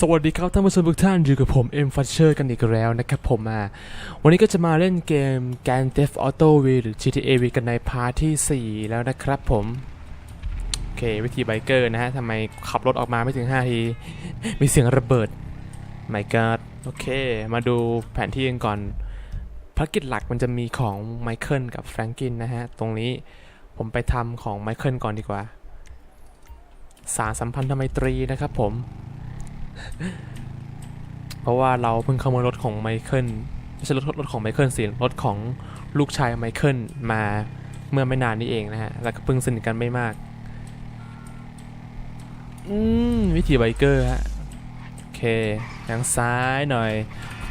สวัสดีครับท่านผู้ชมทุกท่านอยู่กับผมเอ็มฟัชเชอร์กันอีกแล้วนะครับผมอะวันนี้ก็จะมาเล่นเกม Grand Theft Auto V หรือ GTA V กันในพาร์ทที่ 4 แล้วนะครับผม โอเค วิธีไบเกอร์นะฮะทำไมขับรถออกมาไม่ถึง 5 ที มีเสียงระเบิดไม่ก d โอเค มาดูแผนที่กันก่อนภารกิจหลักมันจะมีของไมเคิลกับแฟรงกินนะฮะ ตรงนี้ผมไปทำของไมเคิลก่อนดีกว่า สารสัมพันธไมตรีนะครับผม เพราะว่าเราเพิ่งขโมยรถของไมเคิลไม่ใช่รถรถของไมเคิลสิรถของลูกชายไมเคิลมาเมื่อไม่นานนี้เองนะฮะ แล้วก็เพิ่งสนิทกันไม่มาก อืม วิธีไบเกอร์ฮะ โอเคทางซ้ายหน่อย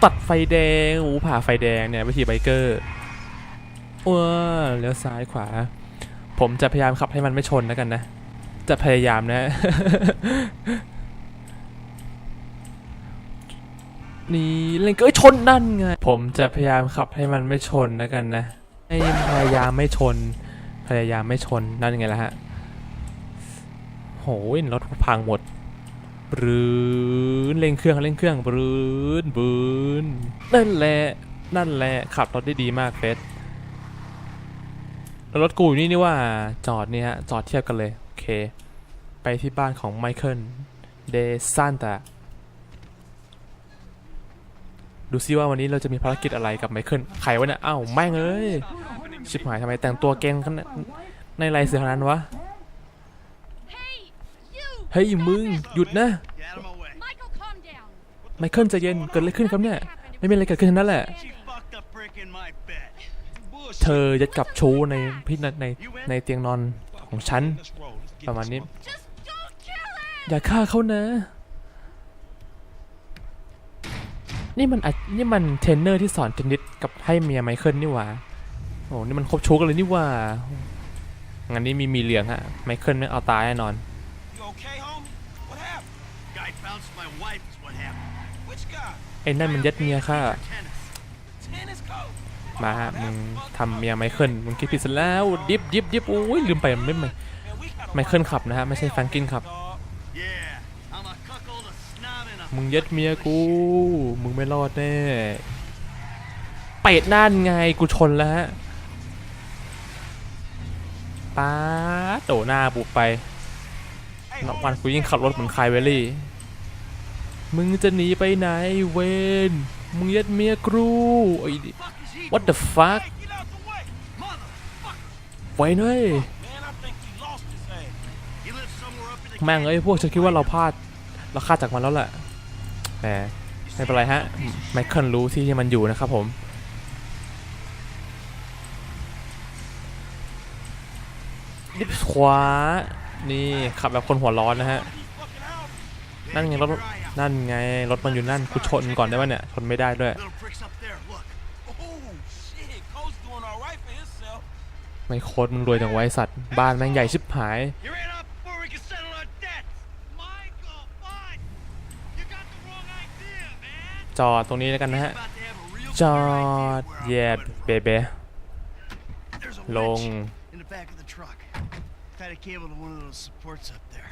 ตัดไฟแดงอู้ผ่าไฟแดงเนี่ย วิธีไบเกอร์ว้าเลี้ยวซ้ายขวา ผมจะพยายามขับให้มันไม่ชนแล้วกันนะ จะพยายามนะ นี่เล่นก็เอ้ยชนนั่นไง ผมจะพยายามขับให้มันไม่ชนแล้วกันนะให้พยายามไม่ชน พยายามไม่ชนนั่นไงล่ะฮะโหยรถพังหมดบรืนเร่งเครื่องเร่งเครื่องบรืนบรืนนั่นแหละนั่นแหละขับรถได้ดีมากเฟสแล้วรถกูอยู่นี่นี่ว่าจอดนี่ฮะจอดเทียบกันเลย โอเค ไปที่บ้านของไมเคิลเดซันตา ดูซิว่าวันนี้เราจะมีภารกิจอะไรกับไมเคิลใครวะเนี่ยอ้าวแม่งเอ้ยชิบหายทำไมแต่งตัวเก่งขนาดในลายเสือขนาดนั้นวะ Hey, you! เฮ้ยมึงหยุดนะ Get out of my way. Michael, calm down. ไมเคิลใจเย็นเกิดอะไรขึ้นครับเนี่ยไม่มีอะไรเกิดขึ้นทั้งนั้นแหละ She fucked a brick in my bed. เธอยัดกับชู้ในพี่ในในในเตียงนอนของฉันประมาณนี้ Just don't kill him! อย่าฆ่าเขานะ นี่มันอะนี่มันเทรนเนอร์ที่สอนเทนนิสกับให้เมียไมเคิลนี่หว่าโอ้นี่มันครบชู้กันเลยนี่หว่างั้นนี่มีมีเหลืองฮะไมเคิลไม่เอาตายแน่นอน You okay, homie? What happened? Guy bounced my wife is what happened. Which guy? ไอ้นั่นมันยัดเมียค่ะ Tennis. Tennis coach? มาฮะมึงทำเมียไมเคิลมึงคิดผิดซะแล้วดิฟดิฟดิฟโอ้ยลืมไปไม่ไม่ Man, we got a ไมเคิลขับนะฮะไม่ใช่แฟรงกินขับ dog. Yeah, I'm a cuckold, a snob, and a มึงยัดเมียกู มึงไม่รอดแน่ เป็ดนั่นไงกูชนแล้วฮะป้าโดหน้าบุกไปนับ homie, วันกูยิ่งขับรถเหมือนคายเวลี่ มึงจะหนีไปไหนเวน มึงยัดเมียกรูไอ้ดิ What the fuck? ไว้เน้ยแม่งเอ้ยพวกฉันคิดว่าเราพลาด เราคาดจากมันแล้วแหละ แต่ไม่เป็นไรฮะไมเคิลรู้ที่ที่มันอยู่นะครับผมดิฟขวา นี่ขับแบบคนหัวร้อนนะฮะ นั่นไงรถ นั่นไงรถมันอยู่นั่นกูชนก่อนได้ปะเนี่ย ชนไม่ได้ด้วย ไม่โคตรมึงรวยจังไว้สัตว์ บ้านแม่งใหญ่ชิบหาย You ran out before we could settle our debts. Michael, fine. You got the wrong idea, man. จอดตรงนี้แล้วกันนะฮะ About to have a real จอ clear ด idea of where เย็ด I'm เบเบ putting it. There's a ลง wedge in the back of the truck. Tied a cable to one of those supports up there.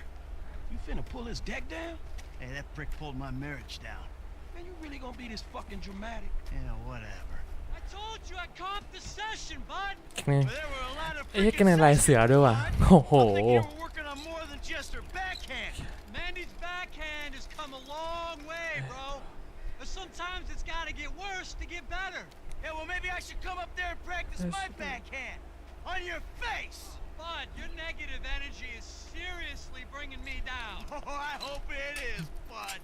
You finna pull this deck down? Hey, that prick pulled my marriage down. Man, you really gonna be this fucking dramatic? Yeah, whatever. I told you I comped the session, bud. นี่ But there were a lot of เอ๊ะ freaking กันในลายเสือด้วยว่ะโอ้โห I think you were working on more than just her backhand. Mandy's backhand has come a long way, bro. But sometimes it's gotta get worse to get better. Yeah, well, maybe I should come up there and practice my backhand. On your face! Bud, your negative energy is seriously bringing me down. Oh, I hope it is, bud.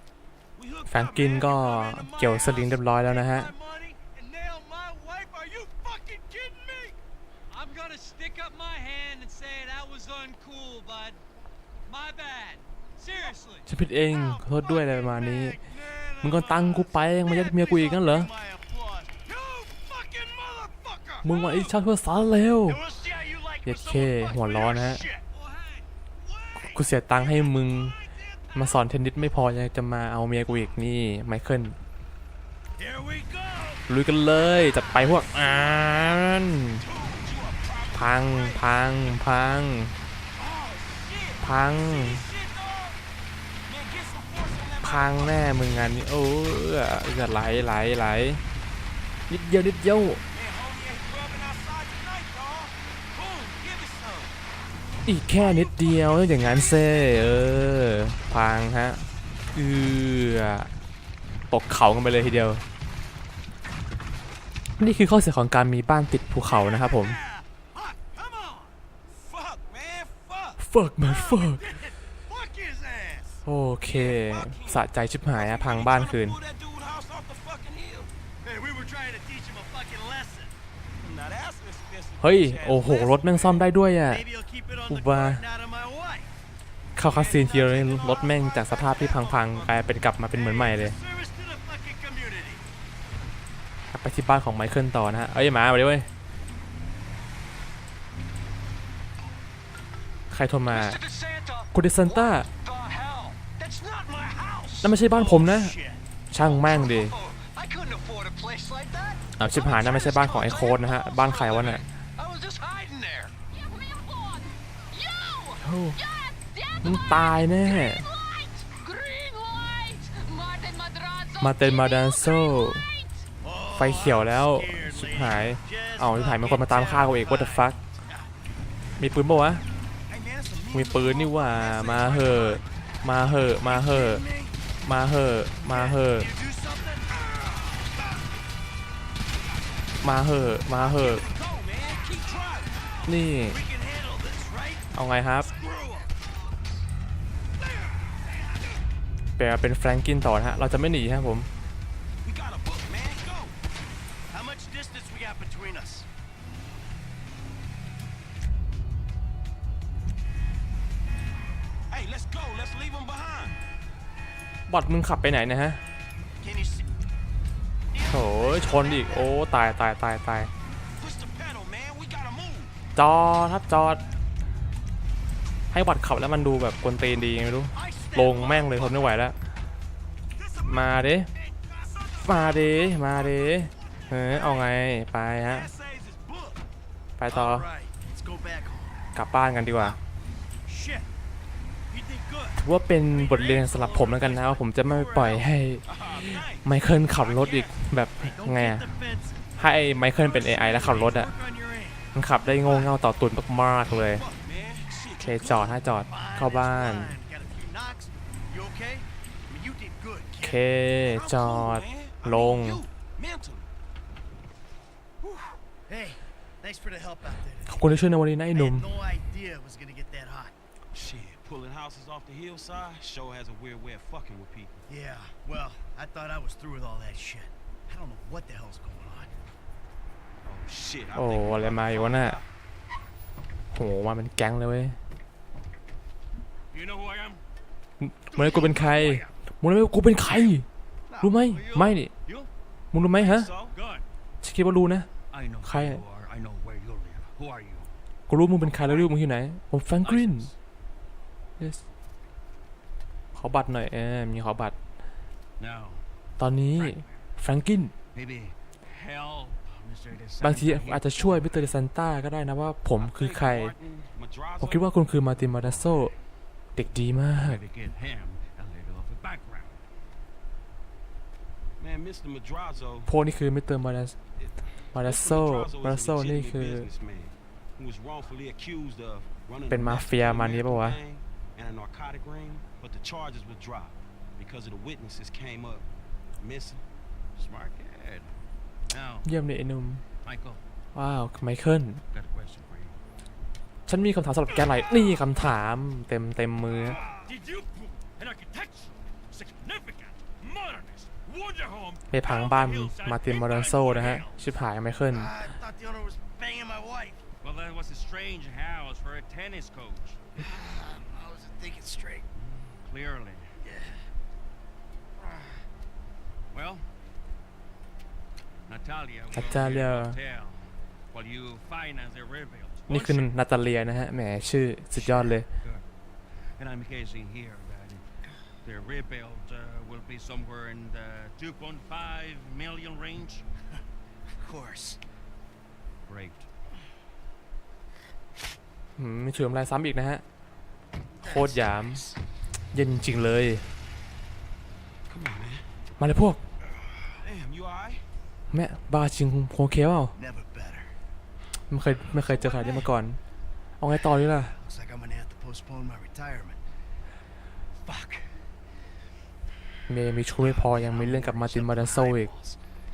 We hooked แฟรง up, กิน man. ก็ Come into my เกี่ยวสลิง house, เรียบร้อยแล้วนะฮะ my money, and nail my wife? Are you fucking kidding me? I'm gonna stick up my hand and say that was uncool, bud. My bad. Seriously. ฉันผิดเองขอโทษด้วยอะไรประมาณนี้ มึงก็ตังกูไปยังมายัดเมียกูอีกงั้นเหรอ มึงมาไอ้ชาติเพื่อสารเร็วเย็ดเคหัวร้อนนะฮะ กูเสียตังให้มึง มาสอนเทนนิสไม่พอยังจะมาเอาเมียกูอีกนี่ไมเคิลลุยกันเลยจัดไปพวกอ่านพังพังพังพัง พังแน่มึงงานนี้โอ้เอือไหลไหลไหลนิดเดียวนิดเดียวอีกแค่นิดเดียวอย่างนั้นเซ่เออพังฮะเออตกเขากันไปเลยทีเดียว นี่คือข้อเสียของการมีบ้านติดภูเขานะครับผม fuck, me fuck fuck. fuck man fuck โอเคสะใจชิบหายอะพังบ้านคืน Pull that dude house off the fucking hill. Hey, we were trying to teach him a fucking lesson. Now that's an expensive เฮ้ย bitch-ass โอ้โห lesson. รถแม่งซ่อมได้ด้วยอะ Maybe he'll keep it on the Uba. card out of my wife. เข้าคัสซีนทีเลยรถแม่งจากสภาพที่พังๆกลายเป็นกลับมาเป็นเหมือนใหม่เลย Service to the fucking community. กลับไปที่บ้านของไมเคิลต่อนะฮะ เอ้ยหมามาดิเว้ย ใครโทรมา Mr. DeSanta, คุณดิซันต้า the hell? That's not my house. นั่นไม่ใช่บ้านผมนะ ช่างแม่งดีอาชิบหายนั่นไม่ใช่บ้านของไอ้โค้ดนะฮะ บ้านใครวะเนี่ยมันตายแน่มาเตนมาดานโซไฟเขียวแล้วชิบหาย เอาชิบหายมันคนมาตามฆ่ากูเอง what the fuck มีปืนปะวะ มีปืนนี่ว่า มาเหอะ มาเหอะ มาเหอะ มาเหอะมาเหอะมาเหอะมาเหอะนี่ เอาไงครับ แปลเป็นแฟรงกินต่อนะฮะ เราจะไม่หนีฮะผมเบอดมึงขับไปไหนนะฮะโถยชนอีก โอ้ ตายตายตายตายจอดครับจอด ให้บอดขับแล้วมันดูแบบกวนตีนดีไม่รู้ ลงแม่งเลยทนไม่ไหวแล้ว มาดิมาดิมาดิเออเอาไง ไปฮะ ไปต่อกลับบ้านกันดีกว่า Shit. You did good. ถือ ว่าเป็นบทเรียนสำหรับผมแล้วกันนะว่าผมจะไม่ปล่อยให้ Ah, thanks. ไมเคิลขับรถอีกแบบ Don't ไง get อะ defensive. ให้ไมเคิลเป็น AI แล้วขับรถอะ Work on your aim. มันขับได้โง่เง่าต่อตุนมากๆเลย Fuck, man. Shit, โอเค you จอด good? ฮะจอด Fine, เข้าบ้าน it's fine. Got a few knocks. You okay? I mean, you did good, โอ kid. เค I'm จ cool, อด man. I ล mean, ง you, mentally. Whew. Hey, thanks for the help out there. ขอบคุณที่ช่วยในวันนี้นะไอ้ I หนุ่ม had no idea it was gonna get that hot. Shit, pulling houses off the hillside sure has a weird way of fucking with people. Yeah, well, I thought I was through with all that shit. I don't know what the hell's going on. Oh shit. I โอ้ think we อะไร about to มาอยู่วะ find น่ะ out. โหมาเป็นแก๊งเลยเว้ย You know who I am? มึงให้กูเป็นใครมึงรู้ไหมว่ากูเป็นใคร รู้ไหม ไม่นี่ You? มึงรู้ไหมฮะ So? Good. ฉันคิดว่ารู้นะ I know Hi. who you are. I know where you live. Who are you? กูรู้มึงเป็นใครแล้วรู้มึงอยู่ไหน ผมแฟรงกลิน License. Yes ขอบัตรหน่อยเออมีขอบัตร Now, ตอนนี้แฟรงกิน maybe help Mr. DeSanta บางที here. อาจจะช่วยมิสเตอร์เดซันต้าก็ได้นะว่าผม I คือ think ใคร Martin Madrazo ผมคิดว่าคุณคือมาร์ตินมาดาโซ เด็กดีมาก Maybe give him a little of a background. Man, Mr. Madrazo. พวกนี้คือมิสเตอร์มาดามาดา Mr. โซ Madrazo มาดา is โซ a นี่ legitimate คือ businessman who was wrongfully accused of running เป็น a มา meth เฟียมานี้ปะวะ gang and a narcotic ring, but the charges were dropped because of the witnesses came up missing. Smart kid. Now, เยี่ยมเลยไอ้หนุ่ม Michael, ว้าวไมเคิล got a question for you. ฉันมีคำถามสำหรับแกหลายนี่คำถามเต็มเต็มมือ Did you put an architectural, significant, modernist wonder home ไปพังบ้านมาร์ตินมาดาโซนะฮะ ชิบหายไมเคิล I thought the owner was banging my wife. Well, that was a strange house for a tennis coach. I wasn't thinking straight. Clearly. Well, Natalia will Natalia. be in the hotel while you finance the rebuild. นี่คือนาตาเลียนะฮะแหมชื่อสุดยอดเลย Good. And I'm guessing here that the rebuild uh, will be somewhere in the 2.5 million range. Of course. Great. อืมมีถือทำลายซ้ำอีกนะฮะ โคตรหยาม เย็นจริงๆเลย มาเลยพวก Damn, you alright? แม่บ้าจริงโคเคเปล่า Never better. ไม่เคยไม่เคยเจอใครนี้มาก่อน เอาไงต่อดีล่ะ Looks like I'm gonna have to postpone my retirement. Fuck. เมย์มีชู้ไม่พอยังมีเรื่องกับมาร์ตินมาดาโซอีก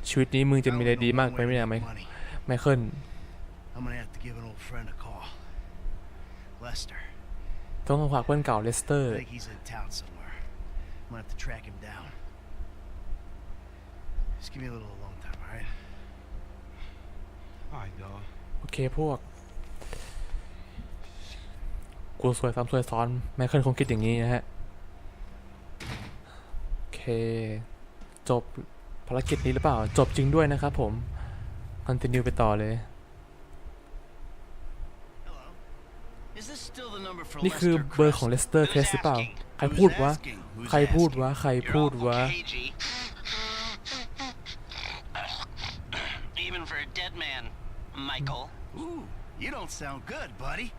ชีวิตนี้มึงจะมีอะไรดีมากไปไหมเนี่ยไม Money. ไมเคิล I'm gonna have to give an old friend a call. Lester. ต้องฝากเพื่อนเก่าเลสเตอ I ร์ think he's in town somewhere. I'm gonna have to track him down. Just give me a little alone time, alright? Alright, dog. โอเคพวก กูสวยซ้ำสวยซ้อน ไมเคิลคงคิดอย่างนี้นะฮะ โอเค จบภารกิจนี้หรือเปล่า จบจริงด้วยนะครับผม คอนติเนียไปต่อเลย Hello. Is this still the number for นี่คือ Lester เบอร์ของ Crest? เลสเตอร์เคสหรือเปล่า ใคร Who's พูดวะ asking? Who's ใครพูด asking? วะ ใครพูดวะ cagey. Even for a dead man, Michael. Ooh, you don't sound good, buddy.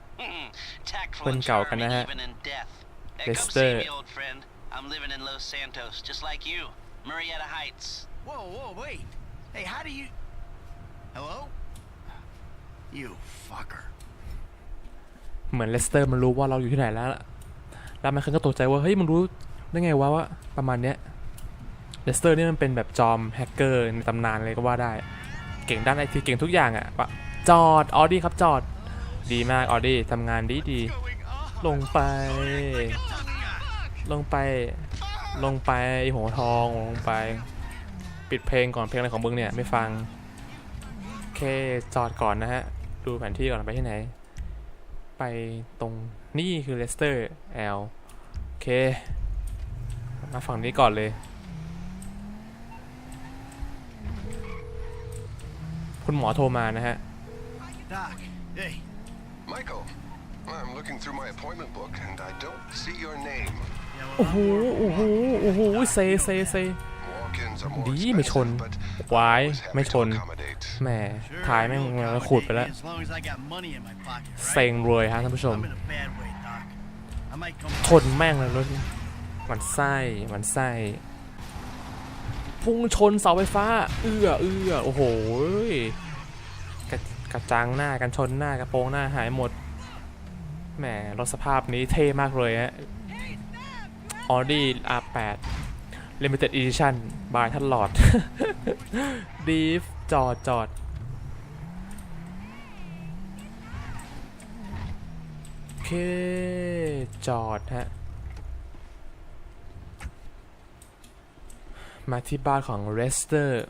Tactful คน and เก่ากันนะ charming ฮะ even in death. Hey, come Lester. see me, old friend. I'm living in Los Santos, just like you. Marietta Heights. Whoa, whoa, wait. Hey, how do you... Hello? You fucker. เหมือนเลสเตอร์มันรู้ว่าเราอยู่ที่ไหนแล้วล่ะแล้วไมเคิลก็ตกใจว่าเฮ้ยมันรู้ได้ไงวะว่าประมาณเนี้ยเลสเตอร์นี่มันเป็นแบบจอมแฮกเกอร์ในตำนานเลยก็ว่าได้ เก่งด้านไอทีเก่งทุกอย่างอะ่ะปะจอดออดี้ครับจอด ดีมากออดี้ทำงานดีดีลงไป ลงไป ลงไปไอ้หัวทองลงไป ปิดเพลงก่อนเพลงอะไรของมึงเนี่ยไม่ฟังโอเคจอดก่อนนะฮะ ดูแผนที่ก่อนไปที่ไหน ไปตรงนี่คือเลสเตอร์แอลโอเค มาฝั่งนี้ก่อนเลย คุณหมอโทรมานะฮะ Doc, hey. Michael, I'm looking through my appointment book and I don't see your name. Yeah, well, โอ้โห โอ้โห โอ้โห เซ เซ เซ Walk-ins are more ดีไม่ชน expensive, but วาย always ไม่ happy ช to น accommodate. แหม sure, ท้ายแม่ง you'll มาขูดไป accommodate แล้ว me As long as I got money in my pocket, right? เซ็งรวยฮะท่านผู้ชม I'm in a bad way, Doc. I might come ชนแม่งเลยรถมันไส้มันไส้พุ่งชนเสาไฟฟ้า เอื้อเอื้อโอ้โหยกระกระจังหน้ากันชนหน้ากระโปรงหน้าหายหมด แหมรถสภาพนี้เท่มากเลยฮะ Audi R8 Limited Edition บายท่านหลอดดีฟ จอดจอดโอเค จอดฮะ มาที่บ้านของเรสเตอร์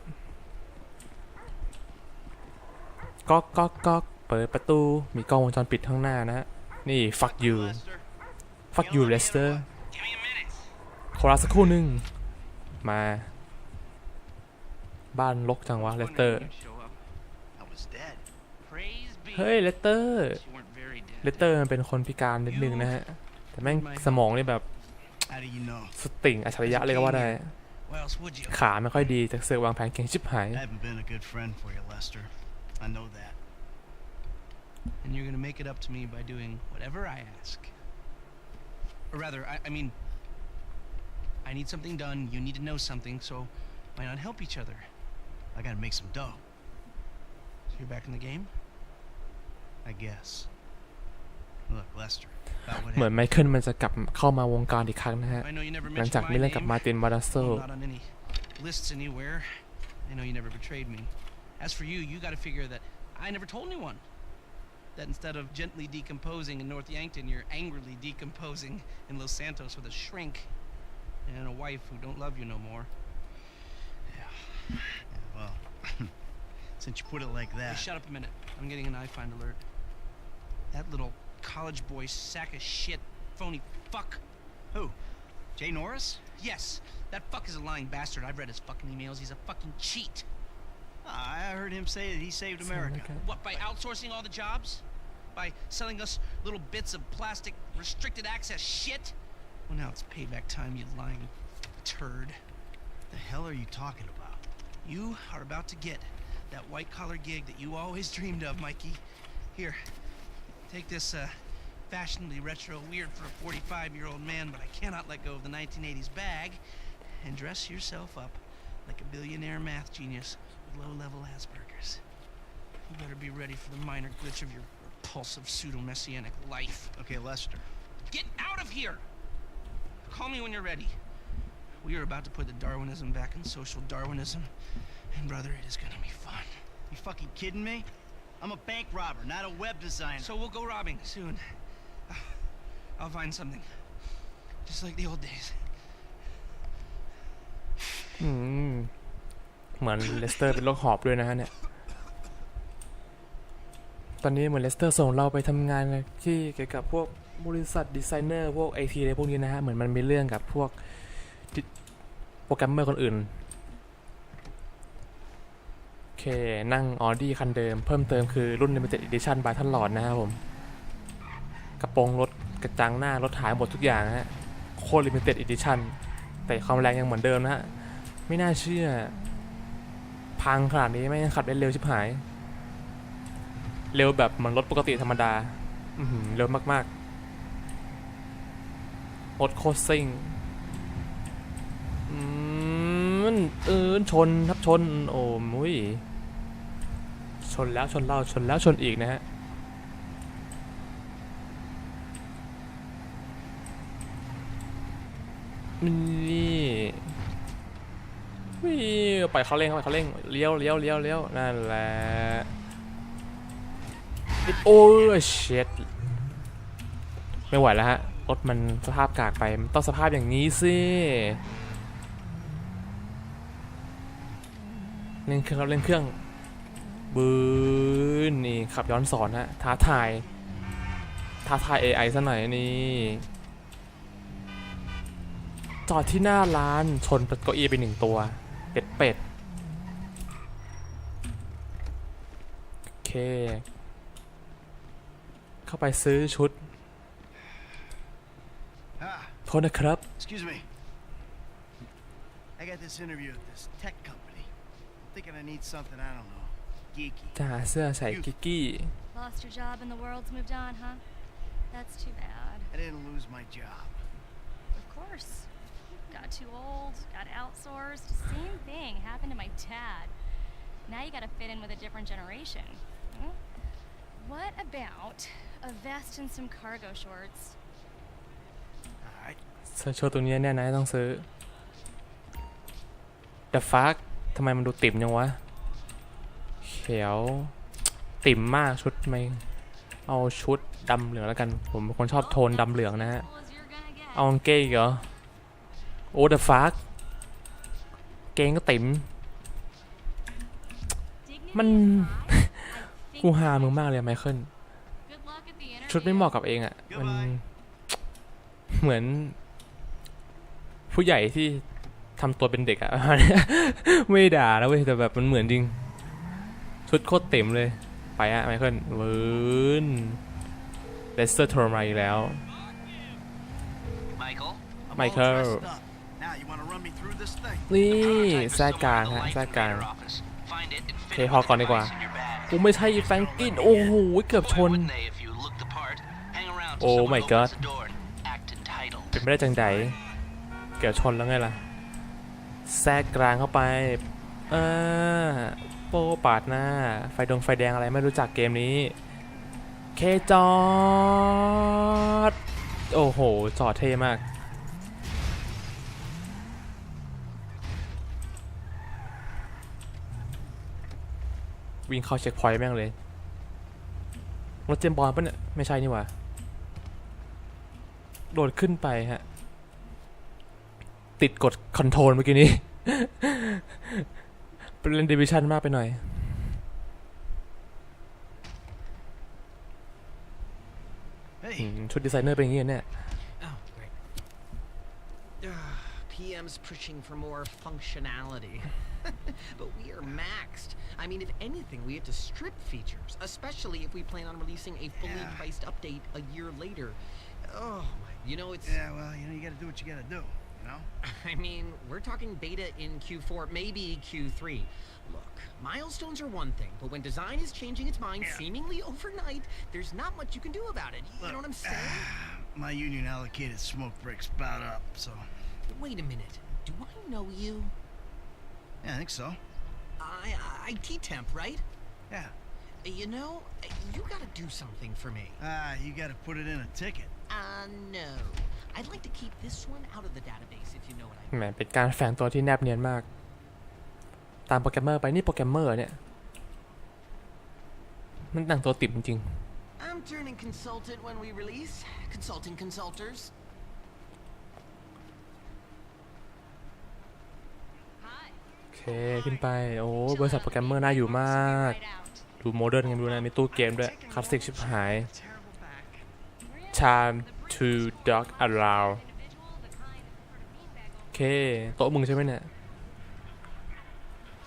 ก๊อกก๊อกก๊อกเปิดประตู มีกล้องวงจรปิดข้างหน้านะฮะ นี่ fuck you fuck you เรสเตอร์ Give me a minute. ขอรับสักครู่หนึ่งมา บ้านลกจังวะเรสเตอร์ I was dead. Praise be. เฮ้ยเรสเตอร์ You weren't very dead. เรสเตอร์มันเป็นคนพิการนิดนึงนะฮะ แต่แม่งสมองนี่แบบ How do you know? สติ่งอัจฉริยะเลยก็ว่าได้ Why else would you? ขาไม่ค่อยดีแต่เสือกวางแผนเก่งชิบหาย I haven't been a good friend for you, Lester. I know that. And you're gonna make it up to me by doing whatever I ask. Or rather, I, I mean, I need something done, you need to know something, so why not help each other? I gotta make some dough, So you're back in the game? I guess. Look, Lester, about what เหมือน happened. ไมเคิลมันจะกลับเข้ามาวงการอีกครั้งนะฮะ I know you never หลัง mentioned จาก my มีเรื่องกับ name. มาร์ตินวาราโซ I'm not on any lists anywhere. I know you never betrayed me. As for you, you gotta figure that I never told anyone. That instead of gently decomposing in North Yankton, you're angrily decomposing in Los Santos with a shrink and a wife who don't love you no more. Yeah, well, since you put it like Hey, that. shut up a minute. I'm getting an iFind alert. That little college boy sack of shit, phony fuck. Who? Jay Norris? Yes, that fuck is a lying bastard. I've read his fucking emails. He's a fucking cheat. Ah, I heard him say that he saved America. What, by outsourcing all the jobs? By selling us little bits of plastic restricted access shit? Well, now it's payback time, you lying turd. What The hell are you talking about? You are about to get that white collar gig that you always dreamed of, Mikey. Here, take this uh, fashionably retro weird for a 45 year old man, but I cannot let go of the 1980s bag, and dress yourself up like a billionaire math genius with low-level Asperger's. You better be ready for the minor glitch of your repulsive pseudo-messianic life. Okay, Lester. Get out of here! Call me when you're ready. We are about to put the Darwinism back in social Darwinism, and brother, it is gonna be fun. You fucking kidding me? I'm a bank robber, not a web designer. So we'll go robbing soon. I'll find something. Just like the old days. อืมเหมือนเลสเตอร์เป็นโรคหอบด้วยนะฮะเนี่ย ตอนนี้เหมือนเลสเตอร์ส่งเราไปทำงานที่เกี่ยวกับพวกบริษัทดีไซเนอร์พวกไอทีอะไรพวกนี้นะฮะ เหมือนมันมีเรื่องกับพวกดิโปรแกรมเมอร์คนอื่นโอเค นั่งออดี้คันเดิมเพิ่มเติมคือรุ่น Limited Edition บายทันหลอดนะครับผม กระโปรงรถกระจังหน้ารถหายหมดทุกอย่างนะฮะโคตร Limited Edition แต่ความแรงยังเหมือนเดิมนะฮะ ไม่น่าเชื่อ พังขนาดนี้ไม่งขับได้เร็วชิบหาย เร็วแบบเหมือนรถปกติธรรมดาอืเร็วมากๆรถโคตรซิ่งอืมเออชนครับชน โอ้ย ชนแล้วชนเล่าชนแล้วชนอีกนะฮะนี่วิ่งไปเขาเร่งไปเขาเร่งเลี้ยวเลี้ยวเลี้ยวเลี้ยวนั่นแหละโอ้ยเช็ดไม่ไหวแล้วฮะรถมันสภาพกากไปมันต้องสภาพอย่างนี้สิเร่งเครื่องครับเร่งเครื่อง บืนนี่ขับย้อนสอนฮะท้าทายท้าทาย AI ซะหน่อยนี่จอดที่หน้าร้านชนเก้าอี้ไปหนึ่งตัวเป็ดเป็ดโอเค เข้าไปซื้อชุด Ah, โทษนะครับ excuse me. I got this interview at this tech company. I'm thinking I need something, I don't know, geeky. จะหาเสื้อใส่กิกกี้ Lost your job and the world's moved on, huh? That's too bad. I didn't lose my job. Of course. Got too old, got outsourced. Same thing happened to my dad. Now you gotta fit in with a different generation. Hmm? What about a vest and some cargo shorts? All right. เสื้อโชว์ตัวนี้แน่นะต้องซื้อ The fuck ทำไมมันดูติ่มยังวะ เ ขียว ติ่มมากชุดทำไมเอาชุดดำเหลืองแล้วกัน ผมเป็นคนชอบโทนดำเหลืองนะฮะ เอาเกงเหรอ โอ้ The fuck เกงก็ติ่มมัน กูหามึงมากเลยไมเคิลชุดไม่เหมาะกับเองอะ่ะ มัน เหมือน ผู้ใหญ่ที่ทำตัวเป็นเด็กอะไม่ด่าแล้วเว้ยแต่แบบมันเหมือนจริง ชุดโคตรเต็มเลย ไปอะไมเคิลเวิร์นเลสเตอร์โทรมาอีกแล้ว Michael? I'm all Michael. dressed up. Now you want to run me through this thing? นี่ Prototype is แทรก still กลาง on the ฮะ light แทรกกลาง conveyor office. Find it and fit โอเค it พอ with ก่อน the ดีกว่า device in your bag. กูไม่ใช่แฟรงกินโอ้โหเกือบช Why น wouldn't they if you look the part? Hang around till Oh someone my opens God. the door and act entitled. เป็นไม่ได้จังใดเกือบชนแล้วไงล่ะแทรกกลางเข้าไปเออ โปปาดหน้า ไฟดงไฟแดงอะไรไม่รู้จักเกมนี้ เคจอด โอ้โห จอดเท่มาก วิ่งเข้าเช็คพอยต์แม่งเลย รถเจมบอลปะเนี่ย ไม่ใช่นี่หว่า โดดขึ้นไปฮะ ติดกดคอนโทรลเมื่อกี้นี้ เป็นเล่นดิวิชันมากไปหน่อย Hey, อืมชุดดีไซเนอร์เป็นอย่างนี้เนี่ย Oh, great. Ugh, PM's pushing for more functionality. but we are maxed. I mean, if anything, we have to strip features, especially if we plan on releasing a fully Yeah. priced update a year later. Oh, my, you know, it's. yeah, well, you know, you got to do what you got to do, know? I mean, we're talking beta in Q4, maybe Q3. Look, milestones are one thing, but when design is changing its mind Yeah. seemingly overnight, there's not much you can do about it. You know what I'm saying? My union allocated smoke breaks about up, so. Wait a minute. Do I know you? Yeah, I think so. I, I, IT temp, right? Yeah. You know, you gotta do something for me. Ah, you gotta put it in a ticket. Uh, no. I'd like to keep this one out of the database, if you know what I แหมเป็นการแฝงตัวที่แนบเนียนมาก ตามโปรแกรมเมอร์ไปนี่โปรแกรมเมอร์เนี่ย มันแต่งตัวติ่มจริง I'm turning consultant when we release. Consulting consulters. โอเคขึ้นไป โอ้บริษัทโปรแกรมเมอร์น่าอยู่มาก ดูโมเดิร์นกันดูนะ มีตู้เกมด้วย คลาสสิกชิบหาย Time to dog allow โอเค โต๊ะมึงใช่ไหมเนี่ย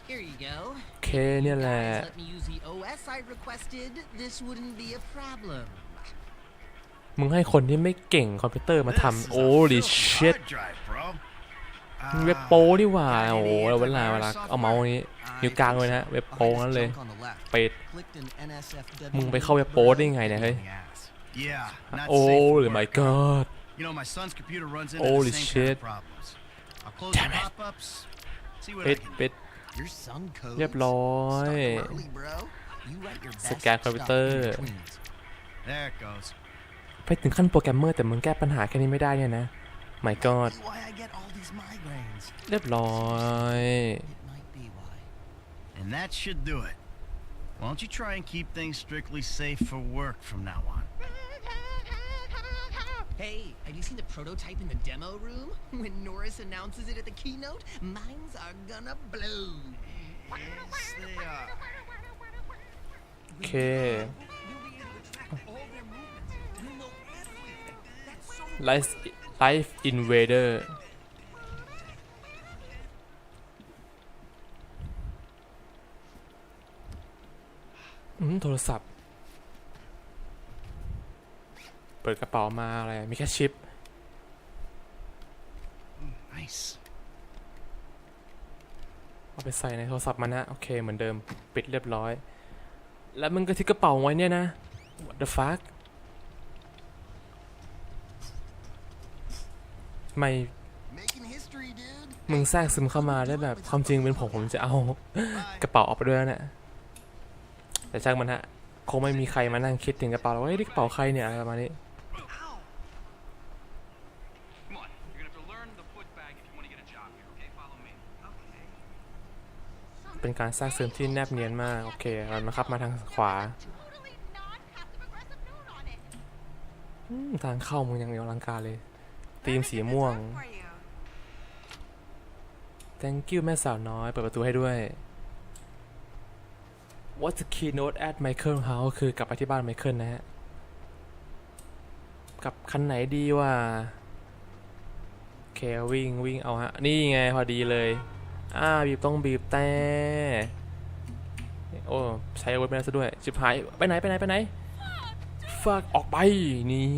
Here you go. โอเคเนี่ยแหละ Guys, let me use the OS I requested. This wouldn't be a problem. มึงให้คนที่ไม่เก่งคอมพิวเตอร์มา This is ทำ a โอ้ดิ filthy ชิต hard drive, bro. เว็บโป้นี่หว่า โอ้โหแล้วเวลาเวลาเอาเมาส์นี้ นิ้วกลางเลยนะ เว็บโป้นั่นเลยเป็ดมึงไปเข้าเว็บโป้ได้ไงเนี่ย เฮ้ย Yeah, not โอ้ safe for หรือ work. my god You know, my son's computer runs into Holy the same shit. kind of problems. I'll close Damn the it. pop-ups, see what เป็ I ด can do. เป็ด Your son codes. เรียบร้อย Start them early, bro. You write your ส best แกนคอมพิว stuff เตอ in ร์ betweens. There it goes. ไปถึงขั้นโปรแกรมเมอร์แต่มึงแก้ปัญหาแค่นี้ไม่ได้เนี่ยนะ my god Why I get all these migraines. เรียบร้อย It might be why. And that should do it. Why don't you try and keep things strictly safe for work from now on? Hey, have you seen the prototype in the demo room? When Norris announces it at the keynote, minds are gonna blow. Yes, they are. โอเค You'll be able to track all their movements. You'll know everything. That's so life life invader อืมโทรศัพท์ เปิดกระเป๋ามาอะไร มีแค่ชิป Nice. เอาไปใส่ในโทรศัพท์มันนะ โอเค เหมือนเดิม ปิดเรียบร้อย แล้วมึงก็ทิ้งกระเป๋าไว้เนี่ยนะ what the fuck ไม่ making history, dude. มึงแทรกซึมเข้ามาได้แบบ ความจริงเป็นผมผมจะเอากระเป๋าออกไปด้วยนะเนี่ยแต่ช่างมันฮะ คงไม่มีใครมานั่งคิดถึงกระเป๋าแล้วว่าเฮ้ยนี่กระเป๋าใครเนี่ยอะไรประมาณนี้ เป็นการแทรกซึมที่แนบเนียนมาก โอเคเรานะครับมาทางขวา ทางเข้ามึงยังอลังการเลยธีมสีม่วง thank you แม่สาวน้อย เปิดประตูให้ด้วย what's the keynote at Michael House คือกลับไปที่บ้านไมเคิลนะฮะ กับคันไหนดีวะโอเค วิ่งวิ่งเอาฮะ นี่ไงพอดีเลย อ่าบีบต้องบีบแต่โอ้ใช้อาวุธไม่ได้ซะด้วยชิบหายไปไหนไปไหนไปไหนฟากออกไปนี่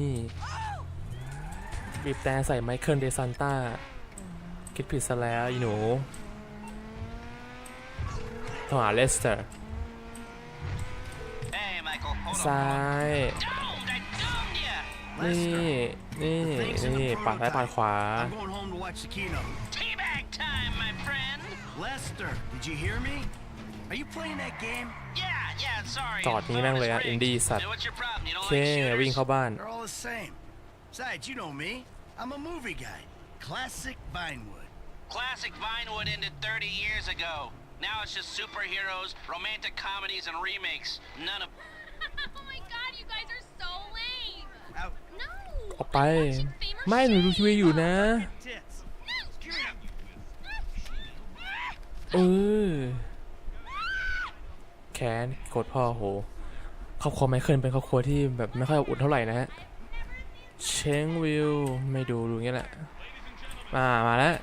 บีบแต่ใส่ไมเคิลเดซันต้าคิดผิดซะแล้วอีหนูโทรหาเลสเตอร์ซ้ายนี่นี่นี่ปาดซ้ายปาดขวา Lester, did you hear me? Are you playing that game? Yeah, yeah, sorry. จอดนี้แม่งเลยอะ Phone is อินดี้ rigged. สัตว์ Hey, What's your problem? You โอ don't เค like shooters? วิ่งเข้าบ้าน They're all the same. Besides, you know me. I'm a movie guy. Classic Vinewood. Classic Vinewood ended 30 years ago. Now it's just superheroes, romantic comedies, and remakes. None of. oh my god, you guys are so lame. Out. No. ออกไป I'm watching Famer ไม่ หนูดูทีวีอยู่นะ Tits. เออแขนกดพ่อโหครอบครัวไมเคิลเป็นครอบครัวที่แบบไม่ค่อยอบอุ่นเท่าไหร่นะฮะเชงวิวไม่ดูดูงเงี้ยแหละมามาแล้ว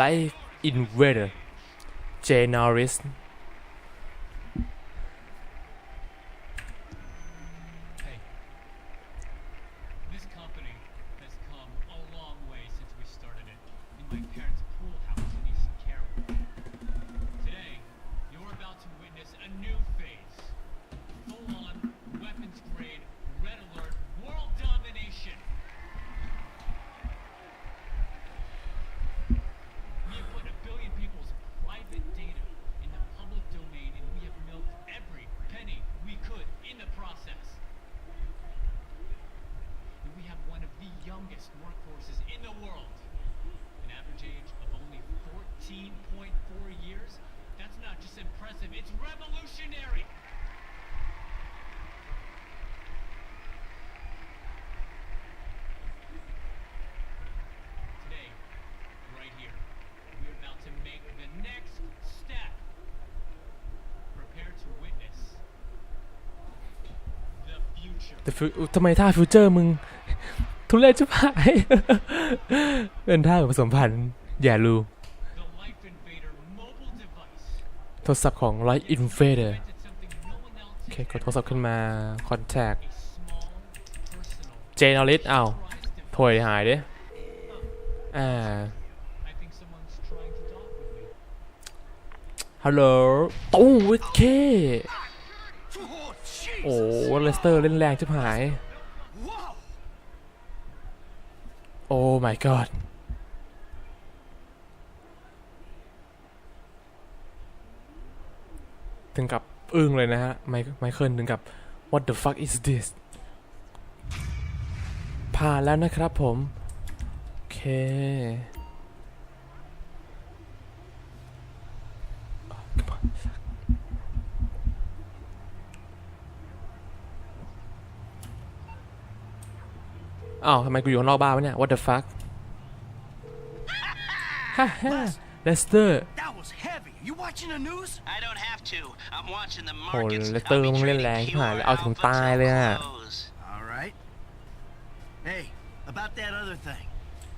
Life Invader J Norris This 14.4 years? That's not just impressive, it's revolutionary. แต่ฟิวทำไมท่าฟิวเจอร์มึง ทุเลศชิบหาย เป็นท่าแบบผสมพันธ์อย่ารู้ โทรศัพท์ของ Light Invader โอเค กดโทรศัพท์ขึ้นมาคอนแทคเจนอลิสเอาถอยหายดิอ่าฮัลโหลตู้วิเค โอ้เลสเตอร์เล่นแรงชิบหาย โอ้ my god ถึงกับอึ้งเลยนะฮะ ไมไมเคิลถึงกับ what the fuck is this ผ่านแล้วนะครับผม โอเค อ้าวทำไมกูอยู่ข้างนอกบ้านวะเนี่ย what the fuck ฮ่าฮ่าเลสเตอร์ You watching the news? I don't have to. I'm watching the โอ้ markets. เลสเตอร์ I'll be มึงเล่น trading แรงชิบหายเลย pure เอาถึง alpha ตาย till เลยอ่ะ close. All right. Hey, about that other thing.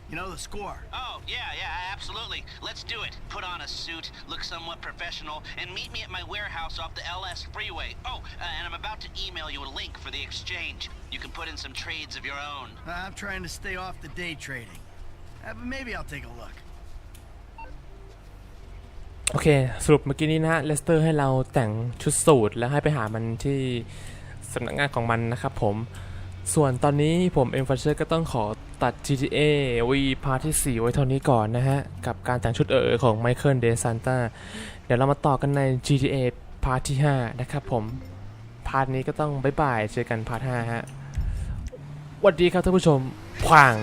You know the score. Oh, yeah, yeah, absolutely. Let's do it. Put on a suit, look somewhat professional, and meet me at my warehouse off the LS freeway. Oh, uh, and I'm about to email you a link for the exchange. You can put in some trades of your own. I'm trying to stay off the day trading. Uh, but maybe I'll take a look. โอเค สรุปเมื่อกี้นี้นะฮะเลสเตอร์ให้เราแต่งชุดสูทแล้วให้ไปหามันที่สำนักงานของมันนะครับผม ส่วนตอนนี้ผมเอ็มฟัชเชอร์ก็ต้องขอตัด GTA V พาร์ทที่ 4 ไว้เท่านี้ก่อนนะฮะ กับการแต่งชุดเอ๋อของไมเคิลเดซันตาเดี๋ยวเรามาต่อกันใน GTA พาร์ทที่ 5 นะครับผม พาร์ทนี้ก็ต้องบายบายเจอกันพาร์ท5ฮะสวัสดีครับท่านผู้ชมพวาง